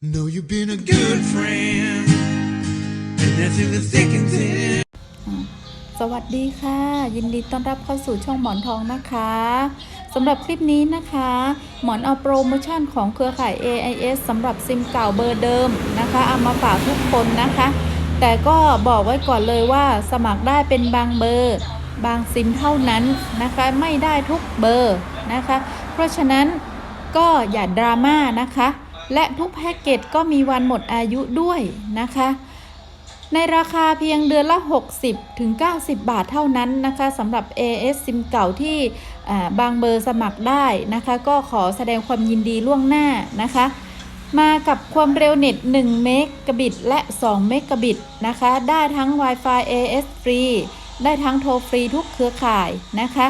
Know you've been a good friend, and that's in the thick and thin. สวัสดีค่ะ ยินดีต้อนรับเข้าสู่ช่องหมอนทองนะคะสำหรับคลิปนี้นะคะ หมอนเอาโปรโมชั่นของเครือข่าย AIS สำหรับซิมเก่าเบอร์เดิมนะคะเอามาฝากทุกคนนะคะ แต่ก็บอกไว้ก่อนเลยว่าสมัครได้เป็นบางเบอร์ บางซิมเท่านั้นนะคะไม่ได้ทุกเบอร์นะคะ เพราะฉะนั้นก็อย่าดราม่านะคะ และทุกแพ็กเกจก็มีวันหมดอายุด้วยนะคะ ในราคาเพียงเดือนละ 60ถึง90 บาทเท่านั้นนะคะสำหรับ AS ซิมเก่าที่บางเบอร์สมัครได้นะคะ ก็ขอแสดงความยินดีล่วงหน้านะคะมากับความเร็วเน็ต 1 เมกะบิต และ 2 เมกะบิตนะคะ ได้ทั้ง Wi-Fi AS ฟรี ได้ทั้งโทรฟรีทุกเครือข่ายนะคะ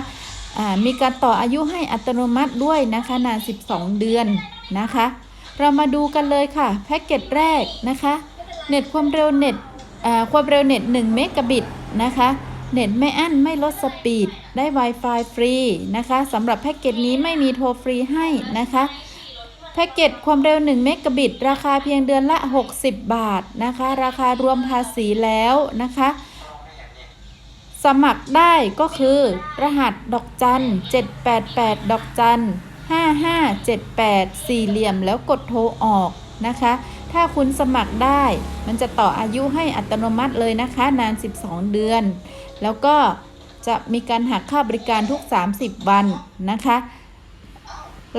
มีการต่ออายุให้อัตโนมัติด้วยนะคะ นาน 12 เดือนนะคะ เรามาดูกันเลยค่ะ แพ็กเกจแรกนะคะ เน็ตความเร็วเน็ตความเร็วเน็ต 1 เมกะบิตนะคะ เน็ตไม่อั้นไม่ลดสปีด ได้ Wi-Fi ฟรีนะคะสำหรับแพ็กเกจนี้ไม่มีโทรฟรีให้นะคะ แพ็กเกจความเร็ว 1 เมกะบิต ราคาเพียงเดือนละ 60 บาทนะคะ ราคารวมภาษีแล้วนะคะ สมัครได้ก็คือรหัสดอกจัน 788 ดอกจัน 5578 สี่เหลี่ยมแล้วกดโทรออกนะคะ ถ้าคุณสมัครได้ มันจะต่ออายุให้อัตโนมัติเลยนะคะ นาน 12 เดือน แล้วก็จะมีการหักค่าบริการทุก 30 วันนะคะ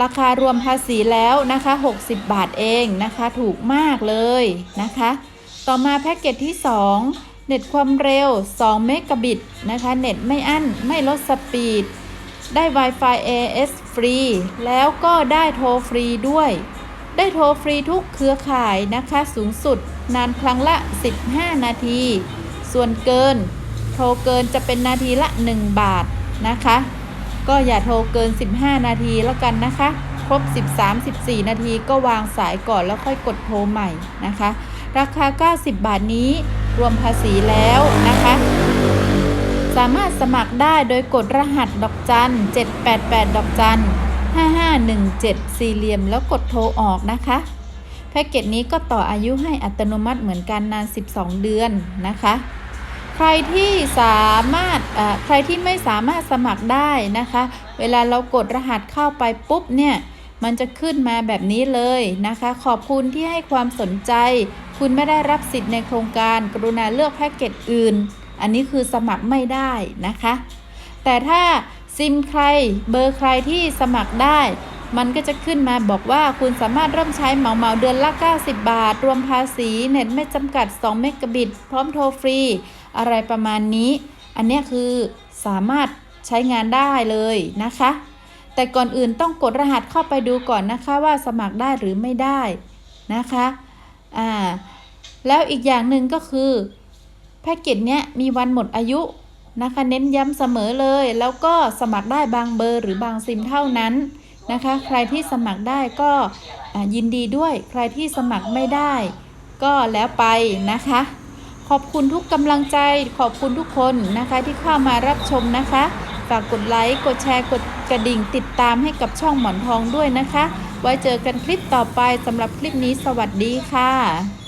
ราคารวมภาษีแล้วนะคะ 60 บาทเองนะคะ ถูกมากเลยนะคะ ต่อมาแพ็กเกจที่ 2 เน็ตความเร็ว 2 เมกะบิตนะคะ เน็ตไม่อั้น ไม่ลดสปีด ได้ Wi-Fi AS ฟรี แล้วก็ได้โทรฟรีด้วย ได้โทรฟรีทุกเครือข่ายนะคะสูงสุดนานครั้งละ 15 นาที ส่วนเกิน โทรเกินจะเป็นนาทีละ 1 บาทนะคะ ก็อย่าโทรเกิน 15 นาทีแล้วกันนะคะ ครบ 13-14 นาทีก็วางสายก่อนแล้วค่อยกดโทรใหม่นะคะ ราคา 90 บาทนี้รวมภาษีแล้วนะคะ สามารถสมัครได้โดยกดรหัสดอกจัน 788 ดอกจัน 5517 สี่เหลี่ยมแล้วกดโทรออกนะคะ แพ็กเกจนี้ก็ต่ออายุให้อัตโนมัติเหมือนกันนาน 12 เดือนนะคะ ใครที่สามารถใครที่ไม่สามารถสมัครได้นะคะ เวลาเรากดรหัสเข้าไปปุ๊บเนี่ยมันจะขึ้นมาแบบนี้เลยนะคะ ขอบคุณที่ให้ความสนใจ คุณไม่ได้รับสิทธิ์ในโครงการ กรุณาเลือกแพ็กเกจอื่น อันนี้คือสมัครไม่ได้นะคะ แต่ถ้าซิมใครเบอร์ใครที่สมัครได้ มันก็จะขึ้นมาบอกว่าคุณสามารถเริ่มใช้เหมาเหมาเดือนละ 90 บาท รวมภาษีเน็ตไม่จำกัด 2 เมกะบิต พร้อมโทรฟรี อะไรประมาณนี้ อันนี้คือสามารถใช้งานได้เลยนะคะ แต่ก่อนอื่นต้องกดรหัสเข้าไปดูก่อนนะคะว่าสมัครได้หรือไม่ได้นะคะ อ่า แล้วอีกอย่างหนึ่งก็คือ แพ็กเกจเนี้ยมีวันหมดอายุนะคะ เน้นย้ำเสมอเลย แล้วก็สมัครได้บางเบอร์หรือบางซิมเท่านั้นนะคะ ใครที่สมัครได้ก็ยินดีด้วย ใครที่สมัครไม่ได้ ก็แล้วไปนะคะ ขอบคุณทุกกำลังใจ ขอบคุณทุกคนนะคะที่เข้ามารับชมนะคะ ฝากกดไลค์ กดแชร์ กดกระดิ่ง ติดตามให้กับช่องหมอนทองด้วยนะคะ ไว้เจอกันคลิปต่อไปสำหรับคลิปนี้สวัสดีค่ะ